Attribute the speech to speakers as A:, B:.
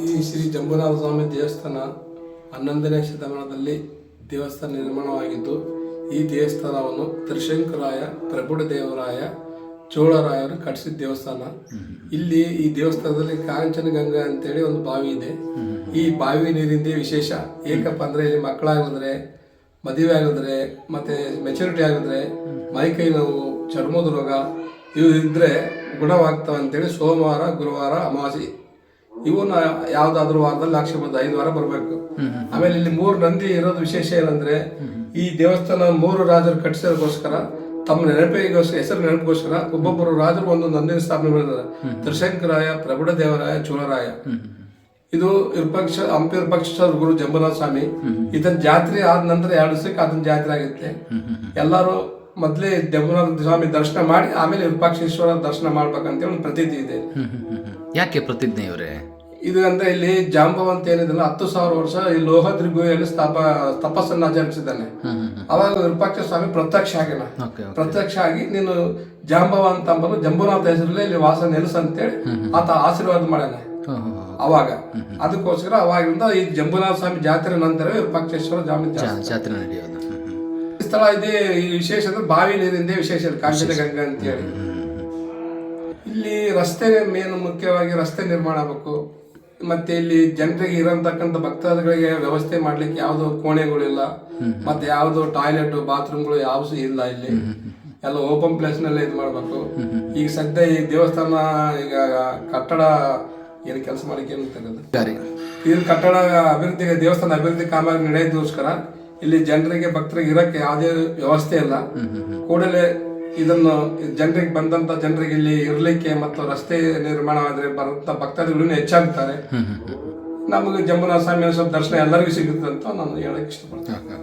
A: ಶ್ರೀ ಜಂಬುನಾಥ ಸ್ವಾಮಿ ದೇವಸ್ಥಾನ ಹನ್ನೊಂದನೇ ಶತಮಾನದಲ್ಲಿ ದೇವಸ್ಥಾನ ನಿರ್ಮಾಣವಾಗಿದ್ದು ಈ ದೇವಸ್ಥಾನವನ್ನು ತ್ರಿಶಂಕರಾಯ ಪ್ರಭುಡ ದೇವರಾಯ ಚೋಳರಾಯರು ಕಟ್ಟಿಸಿದ ದೇವಸ್ಥಾನ. ಇಲ್ಲಿ ಈ ದೇವಸ್ಥಾನದಲ್ಲಿ ಕಾಂಚನ ಗಂಗಾ ಅಂತೇಳಿ ಒಂದು ಬಾವಿ ಇದೆ. ಈ ಬಾವಿ ನೀರಿಂದ ವಿಶೇಷ. ಏಕಪ್ಪ ಅಂದ್ರೆ ಇಲ್ಲಿ ಮಕ್ಕಳಾಗಿದ್ರೆ ಮದುವೆ ಆಗಿದ್ರೆ ಮತ್ತೆ ಮೆಚುರಿಟಿ ಆಗಿದ್ರೆ ಮೈಕೈ ನೋವು ಚರ್ಮದ ರೋಗ ಇವು ಇದ್ರೆ ಗುಣವಾಗ್ತವೆ ಅಂತೇಳಿ ಸೋಮವಾರ ಗುರುವಾರ ಅಮಾವಾಸ್ಯೆ ಇವನ್ನ ಯಾವ್ದಾದ್ರು ವಾರದಲ್ಲಿ ಹಾಕ್ಸ್ಕೊಬೋದು ಐದು ವಾರ ಬರಬೇಕು. ಆಮೇಲೆ ಇಲ್ಲಿ ಮೂರು ನಂದಿ ಇರೋದು ವಿಶೇಷ ಏನಂದ್ರೆ ಈ ದೇವಸ್ಥಾನ ಮೂರು ರಾಜರು ಕಟ್ಟಿಸೋದಕ್ಕೋಸ್ಕರ ತಮ್ಮ ನೆನಪಿಗೋಸ್ಕರ, ಹೆಸರು ನೆನಪಿಗೋಸ್ಕರ ಒಬ್ಬೊಬ್ಬರು ರಾಜರು ಒಂದು ನಂದಿನ ಸ್ಥಾಪನೆ ಮಾಡಿದ್ದಾರೆ. ತ್ರಿಶಂಕರಾಯ ಪ್ರಭುಡ ದೇವರಾಯ ಚೋಳರಾಯ. ಇದು ವಿರೂಪಾಕ್ಷ ಹಂಪಿ ವಿರೂಪಾಕ್ಷ ಗುರು ಜಂಬನಾಥ ಸ್ವಾಮಿ. ಇದನ್ನ ಜಾತ್ರೆ ಆದ ನಂತರ ಎರಡು ದಿವಸಕ್ಕೆ ಅದನ್ನ ಜಾತ್ರೆ ಆಗುತ್ತೆ. ಎಲ್ಲರೂ ಮೊದಲೇ ಜಂಬನಾಥ ಸ್ವಾಮಿ ದರ್ಶನ ಮಾಡಿ ಆಮೇಲೆ ವಿರೂಪಾಕ್ಷೇಶ್ವರ ದರ್ಶನ ಮಾಡ್ಬೇಕಂತೇಳಿ ಒಂದು ಪ್ರತೀತಿ ಇದೆ.
B: ಯಾಕೆ ಪ್ರತಿಜ್ಞೆ ಇವರೇ
A: ಇದು ಅಂದ್ರೆ ಇಲ್ಲಿ ಜಾಂಬವಂತ ಏನಿದಲ್ಲ ಹತ್ತು ಸಾವಿರ ವರ್ಷ ಈ ಲೋಹ ಗುಹೆಯಲ್ಲಿ ಸ್ಥಾಪ ತಪಸ್ಸನ್ನು ಆಚರಿಸಿದ್ದಾನೆ. ಅವಾಗ ವಿರೂಪಾಕ್ಷ ಸ್ವಾಮಿ ಪ್ರತ್ಯಕ್ಷ
B: ಆಗಿಲ್ಲ.
A: ಪ್ರತ್ಯಕ್ಷ ಆಗಿ ನೀನು ಜಾಂಬವ ಅಂತ ಅಂಬಲು ಜಂಬುನಾಥ ಹೆಸರಲ್ಲಿ ಇಲ್ಲಿ ವಾಸ ನೆಲೆಸ ಅಂತೇಳಿ ಆತ ಆಶೀರ್ವಾದ ಮಾಡ್ಯಾನ. ಅವಾಗ. ಅದಕ್ಕೋಸ್ಕರ ಅವಾಗಿಂದ ಈ ಜಂಬುನಾಥ ಸ್ವಾಮಿ ಜಾತ್ರೆ ನಂತರ ವಿರೂಪಾಕ್ಷೇಶ್ವರ ಜಾಮಿ ಜಾತ್ರೆ.
B: ನಡೆಯೋದು.
A: ಈ ಸ್ಥಳ ಇದೆ ಈ ವಿಶೇಷ ಅಂದ್ರೆ ಬಾವಿ ನೀರಿಂದ ವಿಶೇಷ ಕಾಶಿ ಗಂಗಾ ಅಂತ ಅಂತೇಳಿ ಇಲ್ಲಿ ರಸ್ತೆ ಮೇನ್ ಮುಖ್ಯವಾಗಿ ರಸ್ತೆ ನಿರ್ಮಾಣ ಆಗಬೇಕು. ಮತ್ತೆ ಇಲ್ಲಿ ಜನರಿಗೆ ಇರತಕ್ಕಂಥ ಭಕ್ತಾದಿಗಳಿಗೆ ವ್ಯವಸ್ಥೆ ಮಾಡ್ಲಿಕ್ಕೆ ಯಾವ್ದು ಕೋಣೆಗಳಿಲ್ಲ. ಮತ್ತೆ ಯಾವ್ದು ಟಾಯ್ಲೆಟ್ ಬಾತ್ರೂಮ್ಗಳು ಯಾವ ಇಲ್ಲ ಇಲ್ಲಿ. ಎಲ್ಲ ಓಪನ್ ಪ್ಲೇಸ್ ನಲ್ಲೇ ಇದು ಮಾಡ್ಬೇಕು. ಈಗ ಸದ್ಯ ಈ ದೇವಸ್ಥಾನ ಈಗ ಕಟ್ಟಡ ಏನು ಕೆಲಸ ಮಾಡಲಿಕ್ಕೆ ಏನು ತೆಗೆದು? ಇದು ಕಟ್ಟಡ ಅಭಿವೃದ್ಧಿ ದೇವಸ್ಥಾನ ಅಭಿವೃದ್ಧಿ ಕಾಮಗಾರಿ ನಡೆಯೋದಕ್ಕೋಸ್ಕರ ಇಲ್ಲಿ ಜನರಿಗೆ ಭಕ್ತರಿಗೆ ಇರಕ್ಕೆ ಯಾವುದೇ ವ್ಯವಸ್ಥೆ ಇಲ್ಲ. ಕೂಡಲೇ ಇದನ್ನು ಜನರಿಗೆ ಬಂದಂತ ಜನರಿಗೆ ಇಲ್ಲಿ ಇರಲಿಕ್ಕೆ ಮತ್ತು ರಸ್ತೆ ನಿರ್ಮಾಣವಾದ್ರೆ ಬರಂತ ಭಕ್ತಾದಿಗಳು ಇನ್ನೂ ಹೆಚ್ಚಾಗ್ತಾರೆ. ನಮಗೆ ಜಂಬುನಾಥ ಸ್ವಾಮಿ ಸ್ವಲ್ಪ ದರ್ಶನ ಎಲ್ಲರಿಗೂ ಸಿಗುತ್ತೆ ಅಂತ ನಾನು ಹೇಳಕ್ ಇಷ್ಟಪಡ್ತೀನಿ.